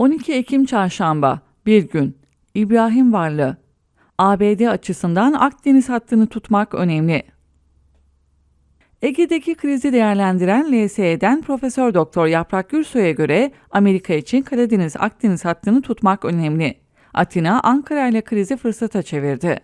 12 Ekim Çarşamba, bir gün. İbrahim Varlı. ABD açısından Akdeniz hattını tutmak önemli. Ege'deki krizi değerlendiren LSE'den Profesör Doktor Yaprak Gürsoy'a göre Amerika için Karadeniz-Akdeniz hattını tutmak önemli. Atina, Ankara ile krizi fırsata çevirdi.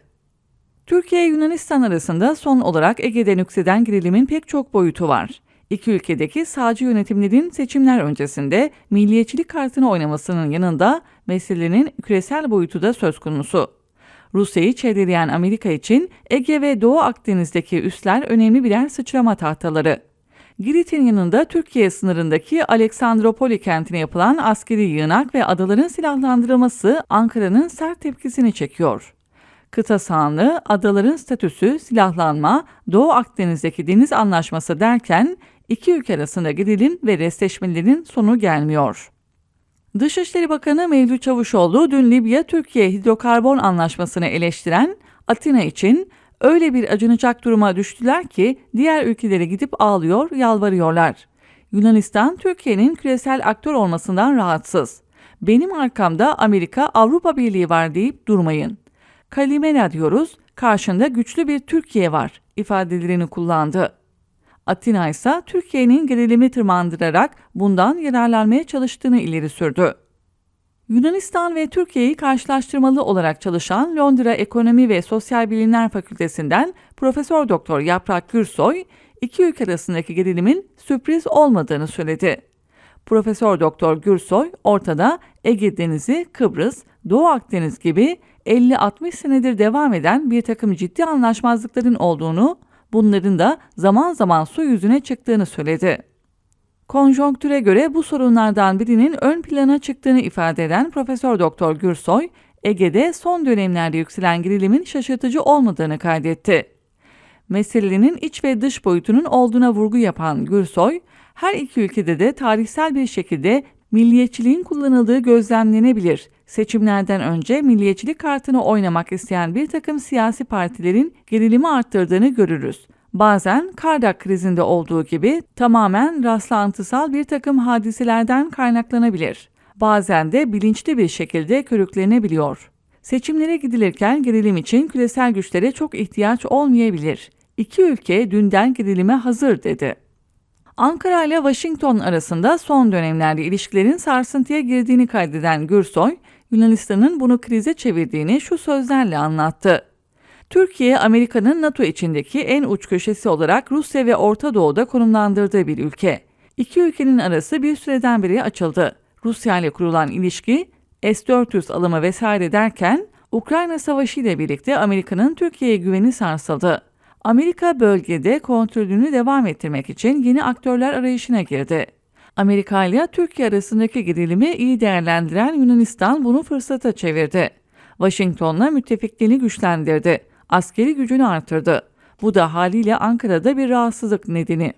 Türkiye-Yunanistan arasında son olarak Ege'de nükseden gerilimin pek çok boyutu var. İki ülkedeki sağcı yönetimlerin seçimler öncesinde milliyetçilik kartını oynamasının yanında meselenin küresel boyutu da söz konusu. Rusya'yı çevreleyen Amerika için Ege ve Doğu Akdeniz'deki üsler önemli birer sıçrama tahtaları. Girit'in yanında Türkiye sınırındaki Aleksandropoli kentine yapılan askeri yığınak ve adaların silahlandırılması Ankara'nın sert tepkisini çekiyor. Kıta sahanlığı, adaların statüsü, silahlanma, Doğu Akdeniz'deki deniz anlaşması derken iki ülke arasında gerilim ve restleşmelerin sonu gelmiyor. Dışişleri Bakanı Mevlüt Çavuşoğlu dün Libya-Türkiye hidrokarbon anlaşmasını eleştiren Atina için öyle bir acınacak duruma düştüler ki diğer ülkelere gidip ağlıyor, yalvarıyorlar. Yunanistan Türkiye'nin küresel aktör olmasından rahatsız. Benim arkamda Amerika Avrupa Birliği var deyip durmayın. Kalimera diyoruz, karşında güçlü bir Türkiye var ifadelerini kullandı. Atina ise Türkiye'nin gerilimi tırmandırarak bundan yararlanmaya çalıştığını ileri sürdü. Yunanistan ve Türkiye'yi karşılaştırmalı olarak çalışan Londra Ekonomi ve Sosyal Bilimler Fakültesinden Profesör Doktor Yaprak Gürsoy, iki ülke arasındaki gerilimin sürpriz olmadığını söyledi. Profesör Doktor Gürsoy, ortada Ege Denizi, Kıbrıs, Doğu Akdeniz gibi 50-60 senedir devam eden bir takım ciddi anlaşmazlıkların olduğunu bunların da zaman zaman su yüzüne çıktığını söyledi. Konjonktüre göre bu sorunlardan birinin ön plana çıktığını ifade eden Profesör Doktor Gürsoy, Ege'de son dönemlerde yükselen gerilimin şaşırtıcı olmadığını kaydetti. Meselenin iç ve dış boyutunun olduğuna vurgu yapan Gürsoy, her iki ülkede de tarihsel bir şekilde milliyetçiliğin kullanıldığı gözlemlenebilir. Seçimlerden önce milliyetçilik kartını oynamak isteyen bir takım siyasi partilerin gerilimi arttırdığını görürüz. Bazen Kardak krizinde olduğu gibi tamamen rastlantısal bir takım hadiselerden kaynaklanabilir. Bazen de bilinçli bir şekilde körüklenebiliyor. Seçimlere gidilirken gerilim için küresel güçlere çok ihtiyaç olmayabilir. İki ülke dünden gerilime hazır dedi. Ankara ile Washington arasında son dönemlerde ilişkilerin sarsıntıya girdiğini kaydeden Gürsoy, Yunanistan'ın bunu krize çevirdiğini şu sözlerle anlattı. Türkiye, Amerika'nın NATO içindeki en uç köşesi olarak Rusya ve Orta Doğu'da konumlandırdığı bir ülke. İki ülkenin arası bir süreden beri açıldı. Rusya ile kurulan ilişki S-400 alımı vesaire derken Ukrayna Savaşı ile birlikte Amerika'nın Türkiye'ye güveni sarsıldı. Amerika bölgede kontrolünü devam ettirmek için yeni aktörler arayışına girdi. Amerika ile Türkiye arasındaki gerilimi iyi değerlendiren Yunanistan bunu fırsata çevirdi. Washington'la müttefikliğini güçlendirdi. Askeri gücünü artırdı. Bu da haliyle Ankara'da bir rahatsızlık nedeni.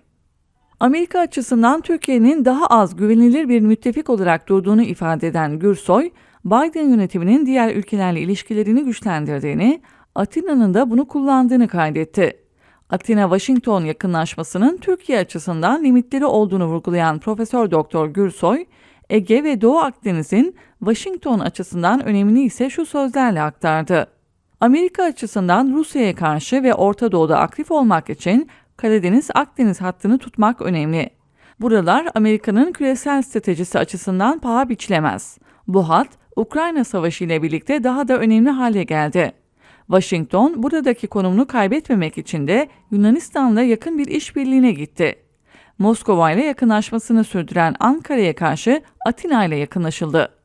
Amerika açısından Türkiye'nin daha az güvenilir bir müttefik olarak durduğunu ifade eden Gürsoy, Biden yönetiminin diğer ülkelerle ilişkilerini güçlendirdiğini, Atina'nın da bunu kullandığını kaydetti. Atina-Washington yakınlaşmasının Türkiye açısından limitleri olduğunu vurgulayan Profesör Doktor Gürsoy, Ege ve Doğu Akdeniz'in Washington açısından önemini ise şu sözlerle aktardı. Amerika açısından Rusya'ya karşı ve Orta Doğu'da aktif olmak için Karadeniz-Akdeniz hattını tutmak önemli. Buralar Amerika'nın küresel stratejisi açısından paha biçilemez. Bu hat Ukrayna Savaşı ile birlikte daha da önemli hale geldi. Washington buradaki konumunu kaybetmemek için de Yunanistan'la yakın bir işbirliğine gitti. Moskova ile yakınlaşmasını sürdüren Ankara'ya karşı Atina ile yakınlaşıldı.